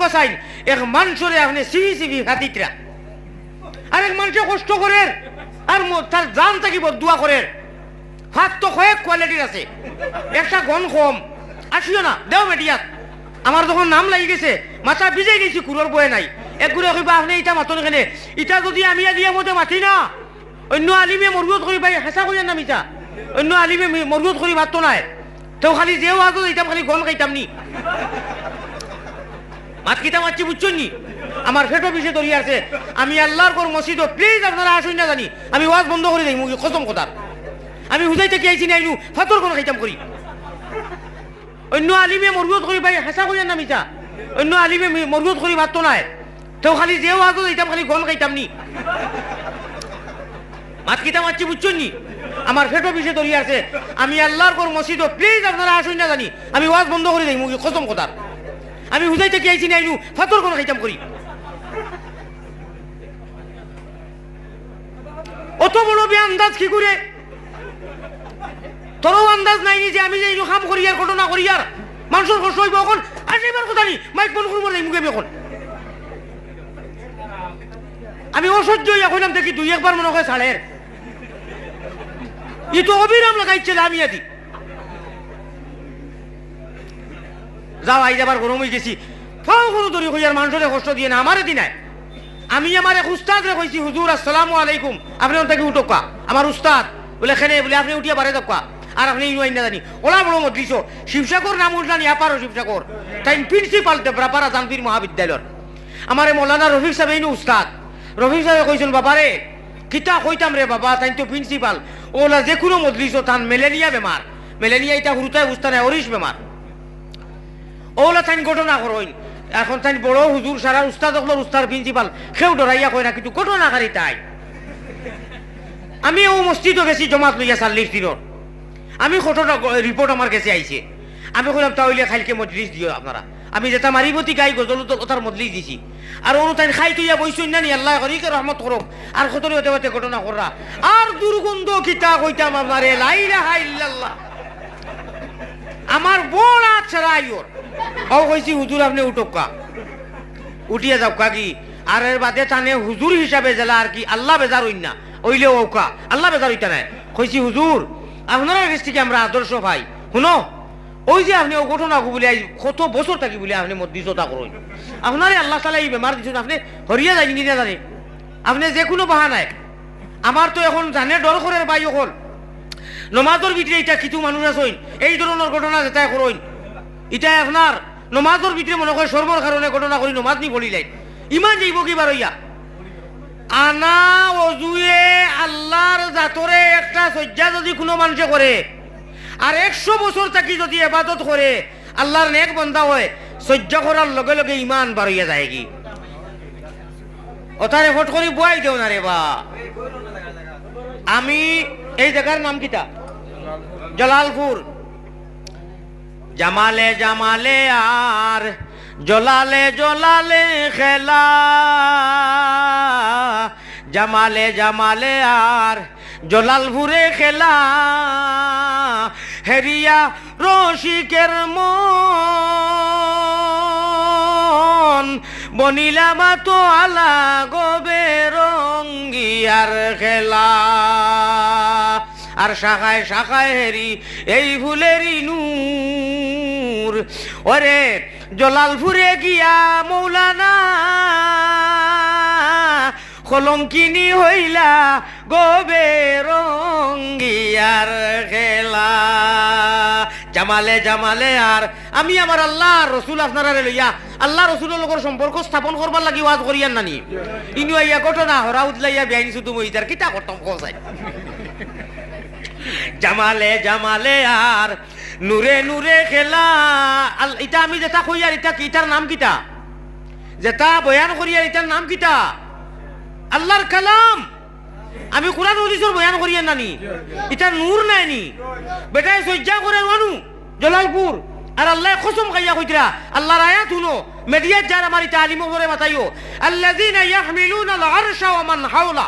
Cosine. এক মানুষরে আপনি আর এক কষ্ট করেন আর তার জান থাকিব, দোয়া হাত তো কোয়ালিটির আছে। একটা গন কম। আসিও না, দেও মেডিয়াত আমার যখন নাম লাগি গেছে, মাথা ভিজে গেছি কুলোর বয়ে নাই। এক গুড়ে কইবা, আপনি ইটা মাতন কেনে? ইটা যদি আমি আলিয়া মতে মাতি না, অন্য আলিমে মরবুত করি পাই, হেঁচা করিয়া নাম ইটা। অন্য আলিমে মরবুত করি মাতো নাই। তেও খালি যেও আগে ইটাম খালি গন খাইতাম নি। মাত কিতা মারছি বুঝছেন নি? আমার ফেটো বিষে ধরিয়ে আছে। আমি আল্লাহর কর মসজিদ প্লিজ আপনারা আসুন না জানি। আমি ওয়াজ বন্ধ করে দিই মুখে খতম কথার। আমি হুজাইতে কি আইছি নাইনু ফাতর কোন খাইতাম করি। অন্য আলিমে মরবুত করি ভাই হেঁচা করিয়া নাম ইটা অন্য আলিমে মি- মরবুত করি মাতো নাই। তেও খালি যেও আগে ইটাম খালি গন খাইতাম নি। মাত কিতা মারছি বুঝছেন নি? আমার ফেটো বিষে ধরিয়ে আছে। আমি আল্লাহর কর মসজিদ প্লিজ আপনারা আসুন না জানি। আমি ওয়াজ বন্ধ করে দিই মুখে খতম কথার। আমি হুজাইতে কি আইছি, নাইনু, ফাতর কোন খাইতাম করি। অত বড় বে আন্দাজ কি করে? তোরও আন্দাজ নাই নি যে আমি যে এই কাম করি আর ঘটনা করি আর মানুষের কষ্ট হইব এখন আর এবার কথা নি মাইক বন্ধ করব নাই মুখে এখন আমি অসহ্য কইলাম, দেখি দুই একবার মনে হয় ছাড়ের ই তো অবিরাম লাগাইছিল আমি আদি যাও আই যাবার গরম হয়ে গেছি। ফাও কোনো দরি হইয়ার মানুষের কষ্ট দিয়ে না আমারে দিনায় আমি আমার এক উস্তাদ রে কইছি হুজুর আসসালামু আলাইকুম। আপনি ওখান উঠোকা আমার উস্তাদ। বলে, খেনে, বলে, আপনি উঠিয়া বারে দক্কা আর আপনি ইউআইন না জানি ওলা বড় মদ্রিস শিবসাগর নাম উঠলানি আপারও শিবসাগর তাই প্রিন্সিপাল ব্রাপারা জানবীর মহাবিদ্যালয়ের আমার মৌলানা রফিক সাহেব এই উস্তাদ। রফিক সাহেব কইছেন বাবারে কিতা কইতাম রে বাবা তাই তো প্রিন্সিপাল ওলা যে কোনো মদ্রিস তান মেলেনিয়া বেমার মেলেনিয়া এটা হুরুতায় উস্তানে অরিস বেমার ওলা তাই ঘটনা করইন এখন তাই বড় হুজুর সারা উস্তাদ হলো উস্তাদ প্রিন্সিপাল সেও ডরাইয়া কয় না, কিন্তু ঘটনাকারী তাই। আমি ও মসজিদও গেছি, জমাত লইয়া চাল্লিশ দিনের আমি ঘটনা রিপোর্ট আমার কাছে আইছে আমি কইলাম তাহলে খাইলকে মজলিস দিও আপনারা। আমি যেটা মারিবতী গাই গজল ওটার মজলিস দিছি। আর অনুতাইন খাই তুইয়া বইছুন না নি আল্লাহ করিকে রহমত করক আর কতরি হতে হতে ঘটনা করা আর দুর্গন্ধ কিতা কইতাম আমারে লাইলাহা ইল্লাল্লাহ। আমার বড় আছরা আইওর ও কইছি হুজুর আপনি উঠোকা উঠিয়া যাও কি আর এর বাদে টানে হুজুর হিসাবে জেলা আর কি? আল্লাহ বেজার হইন না ওইলে ওকা আল্লাহ বেজার হইতা নাই। কইছি হুজুর আপনারা কাছ থেকে আমরা আদর্শ ভাই? শুনো। ওই যে আপনি ও ঘটনা বলে কত বছর থাকি বলে আপনি মধ্যস্থতা করুন আপনারে আল্লাহ তালা এই বেমার দিচ্ছেন আপনি হরিয়া যাই নি জানে আপনি যে কোনো বাহানায় আমার তো এখন জানে ডর করে বাই অকল। নমাজর ভিতরে এটা কিছু মানুষ আছেন এই ধরনের ঘটনা যেটা করইন এটা আপনার। নমাজর ভিতরে মনে করে সর্বর কারণে ঘটনা করি নমাজ নি বলিলেন ইমান যাইব কি বারইয়া আনা অজুয়ে আল্লাহর জাতরে একটা সজ্জা যদি কোনো মানুষে করে আর একশো বছর থাকি যদি এবাদত করে আল্লাহর নেক বন্ধা হয় সহ্য করার লগে লগে ইমান বাড়িয়া যায় কি? ওটারে ফট করে বয়াই দেও না রে বা। আমি, এই জায়গার নাম কিটা জলালপুর জামালে জামালে আর, জলালে জলালে খেলা। জামালে জামালে আর জলালপুরে খেলা। হেরিয়া রসিকের মন বনিলাম তো আলা গবে রঙ্গিয়ার খেলা। আর শাখায় শাখায় হেরি, এই ফুলেরই নূর। ওরে জলালপুরে গিয়া মৌলানা, কলঙ্কিনী হইলা গবে রঙ্গিয়ার খেলা। জামালে জামালে আর আমি আমার আল্লাহ রসুল আপনারা লইয়া আল্লাহ রসুলের লগর সম্পর্ক স্থাপন করবার লাগি ওয়াজ করিয়ান নানি। ইনু আইয়া ঘটনা, হরা উদলাইয়া বেআইনি শুধু মহিদার কিতা করতাম কোসাই জামালে জামালে আর নূরে নূরে খেলা। আল ইটা আমি যেটা কই আর ইটা কি? ইটার নাম কিটা? যেটা বয়ান করি আর ইটার নাম কিটা? আল্লাহর কালাম। আমি কোরআন হদিসের বয়ান করি নানি। এটা নূর নাইনি বেটায় সজ্জা করে মানু জলালপুর। আর আল্লাহ কসম খাইয়া কইতরা, আল্লাহর আয়াত শুনো। মেডিয়াত যার আমার ইটা আলিম করে মাতাইও আল্লাযীনা ইয়াহমিলুনা আল আরশা ওয়া মান হাওলা।